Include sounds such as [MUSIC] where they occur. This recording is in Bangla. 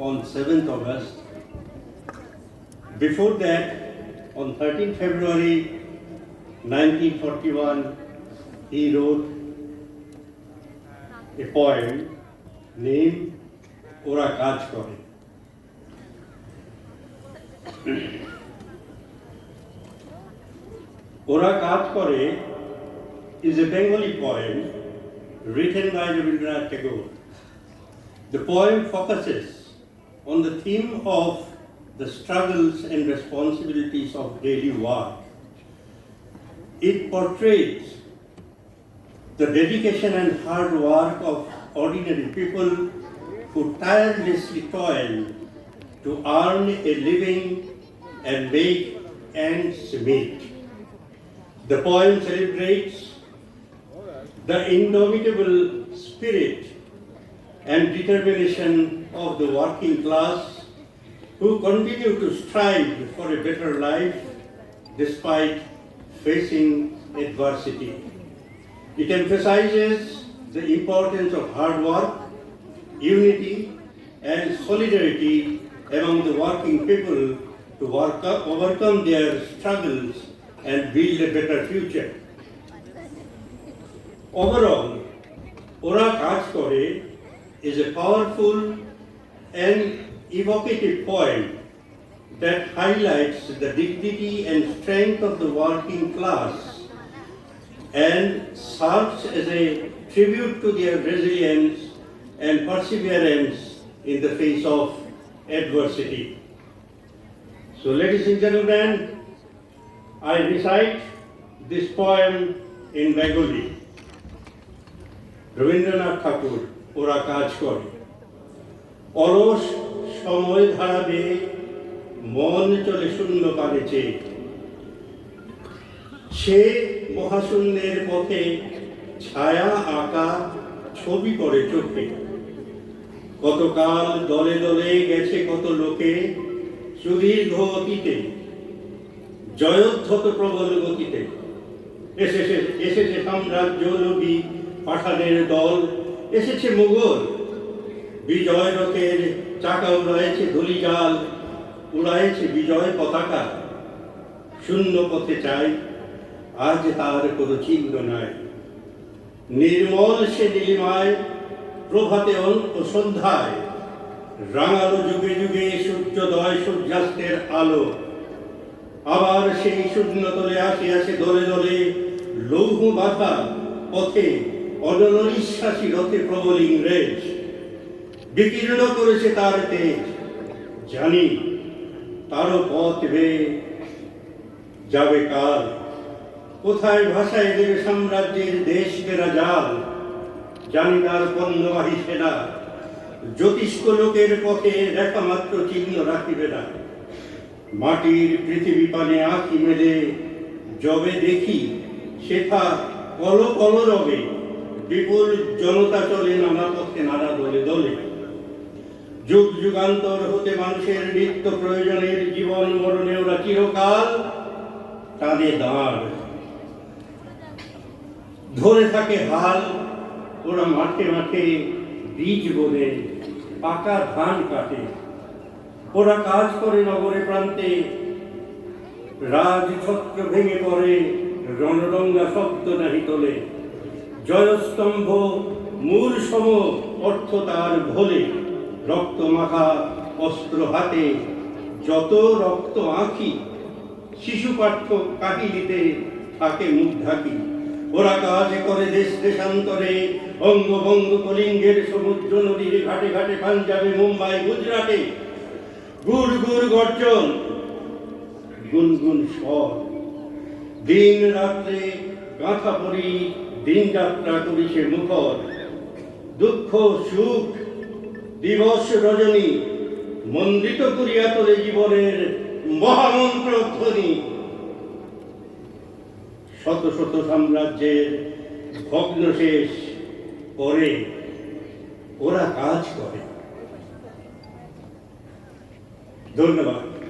on 7th August. Before that, on 13 February 1941, he wrote a poem named ওরা কাজ করে [CLEARS THROAT] ওরা কাজ করে is a Bengali poem written by Rabindranath Tagore. The poem focuses on the theme of the struggles and responsibilities of daily work. It portrays the dedication and hard work of ordinary people who tirelessly toil to earn a living and make ends meet. The poem celebrates the indomitable spirit and determination of the working class who continue to strive for a better life despite facing adversity. It emphasizes the importance of hard work, unity, and solidarity among the working people to work up, overcome their struggles and build a better future. Overall, ওরা কাজ করে is a powerful and evocative poem that highlights the dignity and strength of the working class and serves as a tribute to their resilience and perseverance in the face of adversity. So, ladies and gentlemen, I recite this poem in Bengali. Rabindranath Thakur. ওরা কাজ করে। অলস সময় ধারাবে মন চলে শূন্য কালে সে মহাশূন্যের পথে ছায়া আঁকা ছবি করে চোখে। কতকাল দলে দলে গেছে কত লোকে সুদীর্ঘ অতীতে জয়োদ্ধত প্রবল গতিতে। এসেছে এসেছে সাম্রাজ্য নবী পাঠানের দল এসেছে মুঘল বিজয় রথের চাকা উড়াইছে ধুলিজাল, উড়াইছে বিজয় পতাকা। শূন্য পথে চাই, আজ তার কোনো চিহ্ন নাই। নির্মল সে নীলিমায়, প্রভাতে ও সন্ধ্যায়। রাঙালো যুগে যুগে সূর্যোদয় সূর্যাস্তের আলো। আবার সেই শূন্যতলে আসিয়াছে দলে দলে লৌহ বাধা পথে অননিশ্বাসী রথে প্রবল ইংরেজ বিকীর্ণ করেছে তার তেজ। জানি তারও পথ বেয়ে যাবে কাল। কোথায় ভাষায় দেবে সাম্রাজ্যের দেশ বেরা জাল? জানি তার পণ্যবাহী সেনা জ্যোতিষ্ক লোকের পথে রেখা মাত্র চিহ্ন রাখিবে না। মাটির পৃথিবী পানে আঁকি মেলে, যবে দেখি সেথা কল কল রবে। বিপুল জনতা চলে নানা পথে নানা দলে দলে। যুগ যুগান্তর হতে মানুষের নিত্য প্রয়োজনের জীবন মরণে ওরা চিরকাল টানে দাঁড়। ধরে থাকে হাল, ওরা মাঠে মাঠে বীজ বোনে পাকা ধান কাটে। ওরা কাজ করে নগরে প্রান্তে রাজছত্র ভেঙে পড়ে, রণরঙ্গা শব্দ নাহি তোলে। জয়স্তম্ভ মূল সম অর্থ তার ভোলে। রক্ত মাখা অস্ত্র হাতে, যত রক্ত আঁখি, শিশু পাঠ্য কাহিলিতে থাকে মুখ ঢাকি। ওরা কাজ করে দেশ দেশান্তরে বঙ্গবঙ্গ কলিঙ্গের সমুদ্র নদীর ঘাটে ঘাটে পাঞ্জাবে, মুম্বাই, গুজরাটে। গুড় গুড় গর্জন, গুনগুন স্বর। দিন রাত্রে গাঁথা পরি দিন যাত্রা করি সে মুখর। দুঃখ, সুখ, দিবস রজনী মন্দিত করিয়া তোলে জীবনের মহামন্ত্র ধ্বনি। শত শত সাম্রাজ্যের ভগ্ন শেষ করে ওরা কাজ করে। ধন্যবাদ।